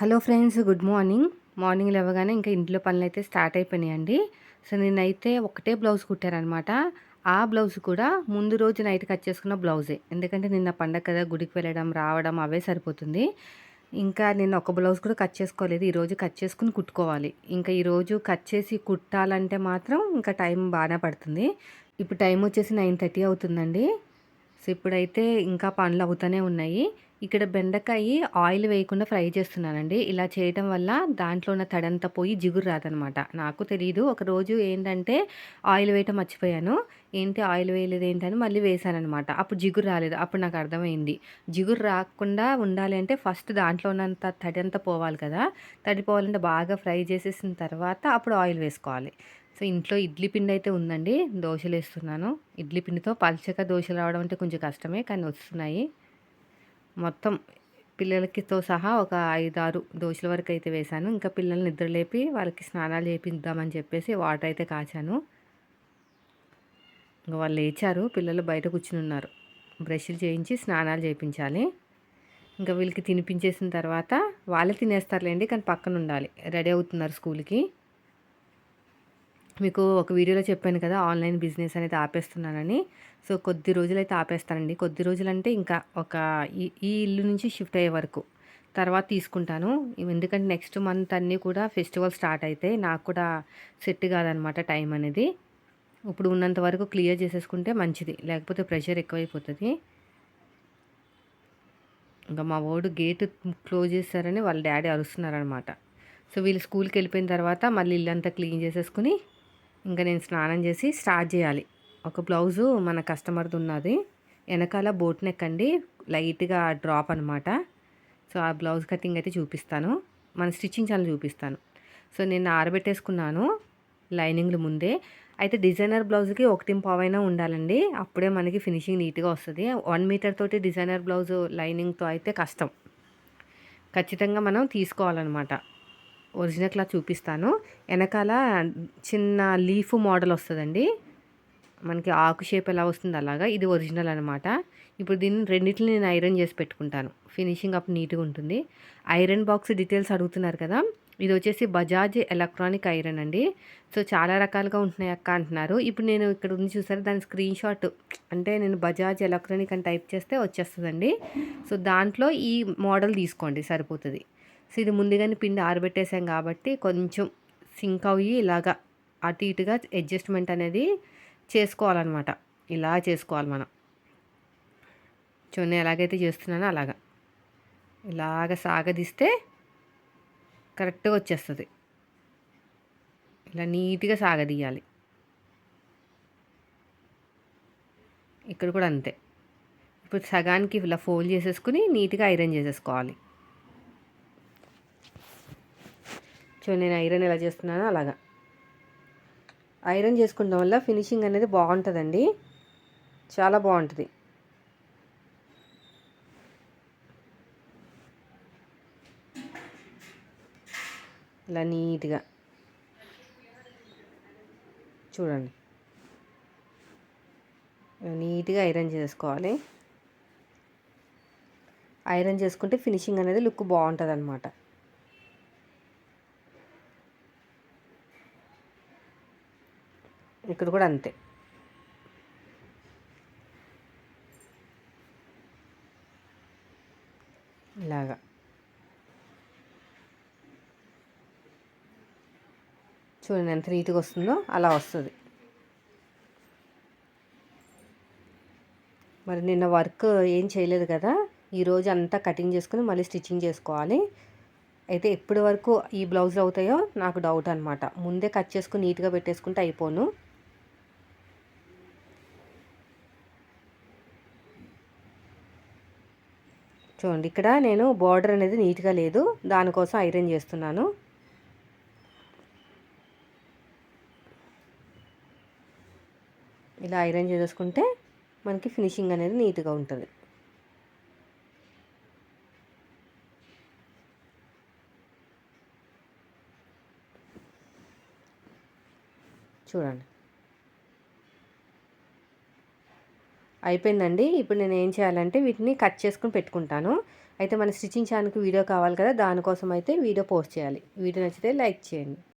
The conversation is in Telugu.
Hello friends good morning. Morning లేవగానే ఇంకా ఇంట్లో పనులు అయితే స్టార్ట్ అయిపోయినాయండి. సో నేనైతే ఒకటే బ్లౌజ్ కుట్టానమాట ఆ బ్లౌజ్ కూడా ముందు రోజు నైట్ కట్ చేసుకున్న బ్లౌజే. ఎందుకంటే నిన్న పండగ కదా గుడికి వెళ్ళడం రావడం అవే సరిపోతుంది. ఇంకా నేను ఒక బ్లౌజ్ కూడా కట్ చేసుకోలేదు. ఈరోజు కట్ చేసుకుని కుట్టుకోవాలి. ఇంకా ఈరోజు కట్ చేసి కుట్టాలంటే మాత్రం ఇంకా టైం బాగానే పడుతుంది. ఇప్పుడు టైం వచ్చేసి నైన్ థర్టీ అవుతుందండి. సో ఇప్పుడైతే ఇంకా పనులు అవుతూనే ఉన్నాయి. ఇక్కడ బెండకాయ ఆయిల్ వేయకుండా ఫ్రై చేస్తున్నానండి. ఇలా చేయటం వల్ల దాంట్లో ఉన్న తడంతా పోయి జిగురు రాదనమాట. నాకు తెలియదు ఒకరోజు ఏంటంటే ఆయిల్ వేయటం మర్చిపోయాను. ఏంటి ఆయిల్ వేయలేదు ఏంటని మళ్ళీ వేసానమాట అప్పుడు జిగురు రాలేదు. అప్పుడు నాకు అర్థమైంది. జిగురు రాకుండా ఉండాలి అంటే ఫస్ట్ దాంట్లో ఉన్నంత తడి అంతా పోవాలి కదా. తడిపోవాలంటే బాగా ఫ్రై చేసేసిన తర్వాత అప్పుడు ఆయిల్ వేసుకోవాలి. సో ఇంట్లో ఇడ్లీ పిండి అయితే ఉందండి. దోశలు వేస్తున్నాను. ఇడ్లీ పిండితో పల్చగా దోశలు రావడం అంటే కొంచెం కష్టమే కానీ వస్తున్నాయి. మొత్తం పిల్లలకితో సహా ఒక ఐదు ఆరు దోశల వరకు అయితే వేశాను. ఇంకా పిల్లల్ని నిద్రలేపి వాళ్ళకి స్నానాలు చేపిద్దామని చెప్పేసి వాటర్ అయితే కాచాను. ఇంకా వాళ్ళు లేచారు. పిల్లలు బయట కూర్చుని ఉన్నారు బ్రష్లు చేయించి స్నానాలు చేయించాలి ఇంకా వీళ్ళకి తినిపించేసిన తర్వాత వాళ్ళే తినేస్తారులేండి కానీ పక్కన ఉండాలి రెడీ అవుతున్నారు స్కూల్కి. మీకు ఒక వీడియోలో చెప్పాను కదా ఆన్లైన్ బిజినెస్ అనేది ఆపేస్తున్నానని. సో కొద్ది రోజులైతే ఆపేస్తానండి. కొద్ది రోజులంటే ఇంకా ఒక ఈ ఇల్లు నుంచి షిఫ్ట్ అయ్యే వరకు. తర్వాత తీసుకుంటాను. ఎందుకంటే నెక్స్ట్ మంత్ అన్నీ కూడా ఫెస్టివల్ స్టార్ట్ అయితే నాకు కూడా సెట్ కాదనమాట టైం అనేది. ఇప్పుడు ఉన్నంత వరకు క్లియర్ చేసేసుకుంటే మంచిది. లేకపోతే ప్రెషర్ ఎక్కువైపోతుంది. ఇంకా మా ఓడు గేట్ క్లోజ్ చేస్తారని వాళ్ళ డాడీ అరుస్తున్నారనమాట. సో వీళ్ళు స్కూల్కి వెళ్ళిపోయిన తర్వాత మళ్ళీ ఇల్లంతా క్లీన్ చేసేసుకుని ఇంకా నేను స్నానం చేసి స్టార్ట్ చేయాలి. ఒక బ్లౌజు మన కస్టమర్ది ఉన్నది వెనకాల బోట్ నెక్ అండి లైట్గా డ్రాప్ అనమాట సో ఆ బ్లౌజ్ కటింగ్ అయితే చూపిస్తాను. మన స్టిచ్చింగ్ ఛానల్ చూపిస్తాను. సో నేను ఆరబెట్టేసుకున్నాను లైనింగ్లు ముందే. అయితే డిజైనర్ బ్లౌజ్కి ఒకటి పావైనా ఉండాలండి. అప్పుడే మనకి ఫినిషింగ్ నీట్గా వస్తుంది. వన్ మీటర్ తోటి డిజైనర్ బ్లౌజ్ లైనింగ్తో అయితే కష్టం. ఖచ్చితంగా మనం తీసుకోవాలన్నమాట. ఒరిజినల్ క్లాత్ చూపిస్తాను. వెనకాల చిన్న లీఫ్ మోడల్ వస్తుందండి. మనకి ఆకు షేప్ ఎలా వస్తుంది అలాగా ఇది ఒరిజినల్ అనమాట ఇప్పుడు దీన్ని రెండింటిని నేను ఐరన్ చేసి పెట్టుకుంటాను. ఫినిషింగ్ అప్ నీట్గా ఉంటుంది. ఐరన్ బాక్స్ డీటెయిల్స్ అడుగుతున్నారు కదా. ఇది వచ్చేసి బజాజ్ ఎలక్ట్రానిక్ ఐరన్ అండి. సో చాలా రకాలుగా ఉంటున్నాయి అక్క అంటున్నారు. ఇప్పుడు నేను ఇక్కడ ఉంది చూసారు? దాని స్క్రీన్ షాట్ అంటే నేను బజాజ్ ఎలక్ట్రానిక్ అని టైప్ చేస్తే వచ్చేస్తుందండి. సో దాంట్లో ఈ మోడల్ తీసుకోండి సరిపోతుంది. సో ఇది ముందుగానే పిండి ఆరబెట్టేసాం కాబట్టి కొంచెం సింక్ అయ్యి ఇలాగా అటు ఇటుగా అడ్జస్ట్మెంట్ అనేది చేసుకోవాలన్నమాట. ఇలా చేసుకోవాలి మనం. చూడండి ఎలాగైతే చేస్తున్నానో అలాగా. ఇలాగ సాగదీస్తే కరెక్ట్గా వచ్చేస్తుంది. ఇలా నీట్గా సాగదీయాలి. ఇక్కడ కూడా అంతే. ఇప్పుడు సగానికి ఇలా ఫోల్డ్ చేసేసుకుని నీట్గా ఐరన్ చేసేసుకోవాలి. సో నేను ఐరన్ ఎలా చేస్తున్నానో అలాగా. ఐరన్ చేసుకోవడం వల్ల ఫినిషింగ్ అనేది బాగుంటుందండి. చాలా బాగుంటుంది. ఇలా నీట్గా. చూడండి. నీట్గా ఐరన్ చేసుకోవాలి. ఐరన్ చేసుకుంటే ఫినిషింగ్ అనేది లుక్ బాగుంటుంది అనమాట ఇక్కడ కూడా అంతే. ఇలాగా. చూడండి ఎంత నీట్గా వస్తుందో అలా వస్తుంది. మరి నిన్న వర్క్ ఏం చేయలేదు కదా ఈరోజు అంతా కటింగ్ చేసుకుని మళ్ళీ స్టిచ్చింగ్ చేసుకోవాలి. అయితే ఎప్పటి వరకు ఈ బ్లౌజులు అవుతాయో నాకు డౌట్ అనమాట ముందే కట్ చేసుకుని నీట్గా పెట్టేసుకుంటే అయిపోను. చూడండి ఇక్కడ నేను బార్డర్ అనేది నీట్గా లేదు. దానికోసం ఐరన్ చేస్తున్నాను. ఇలా ఐరన్ చేసుకుంటే మనకి ఫినిషింగ్ అనేది నీట్గా ఉంటుంది. చూడండి. అయిపోయిందండి. ఇప్పుడు నేను ఏం చేయాలంటే వీటిని కట్ చేసుకుని పెట్టుకుంటాను. అయితే మన స్టిచ్చింగ్ ఛానల్కి వీడియో కావాలి కదా దానికోసం అయితే వీడియో పోస్ట్ చేయాలి. వీడియో నచ్చితే లైక్ చేయండి.